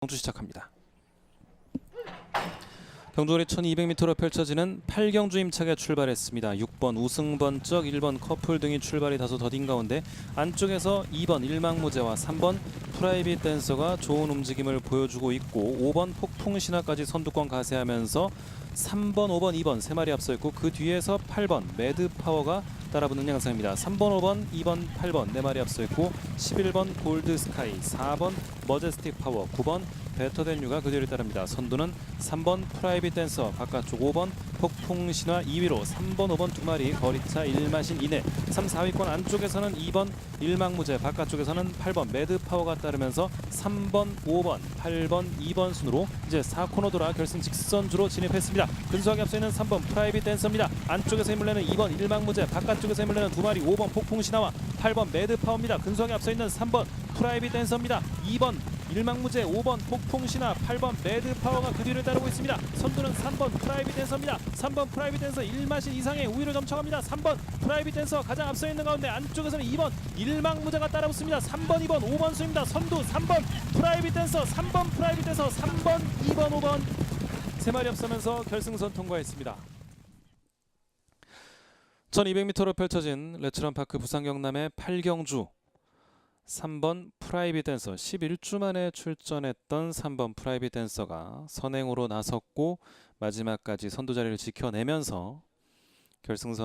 경주 시작합니다. 경주거리 1200m로 펼쳐지는 8경주 임차게 출발했습니다. 6번 우승번쩍 1번 커플 등이 출발이 다소 더딘 가운데 안쪽에서 2번 일망무제와 3번 프라이빗 댄서가 좋은 움직임을 보여주고 있고 5번 폭풍 신화까지 선두권 가세하면서 3번, 5번, 2번 세 마리 앞서 있고 그 뒤에서 8번 매드 파워가 따라붙는 양상입니다. 3번, 5번, 2번, 8번 네 마리 앞서 있고 11번 골드 스카이, 4번 머제스틱 파워, 9번 베터된 유가 그 뒤를 따릅니다. 선두는 3번 프라이빗 댄서, 바깥쪽 5번 폭풍 신화 2위로 3번, 5번 두 마리 거리차 1마신 이내 3, 4위권 안쪽에서는 2번 일망무제, 바깥쪽에서는 8번 매드 파워가 따르면서 3번, 5번, 8번, 2번 순으로 이제 4코너 돌아 결승 직선주로 진입했습니다. 근소하게 앞서 있는 3번 프라이빗 댄서입니다. 안쪽에서 힘을 내는 2번 일망무제, 바깥쪽에서 힘을 내는 두 마리 5번 폭풍 신화와 8번 매드 파워입니다. 근소하게 앞서 있는 3번 프라이빗 댄서입니다. 2번 일망무제 5번 폭풍신화 8번 매드파워가 그 뒤를 따르고 있습니다 선두는 3번 프라이빗 댄서입니다 3번 프라이빗 댄서 1마신 이상의 우위로 점쳐갑니다. 3번 프라이빗 댄서 가장 앞서 있는 가운데 안쪽에서는 2번 일망무제가 따라붙습니다. 3번 2번 5번 수입니다. 선두 3번 프라이빗 댄서 3번 프라이빗 댄서 3번 2번 5번 세 마리 앞서면서 결승선 통과했습니다. 1200m로 펼쳐진 레츠런 파크 부산 경남의 8경주 3번 프라이빗 댄서 11주 만에 출전했던 3번 프라이빗 댄서가 선행으로 나섰고 마지막까지 선두 자리를 지켜내면서 결승선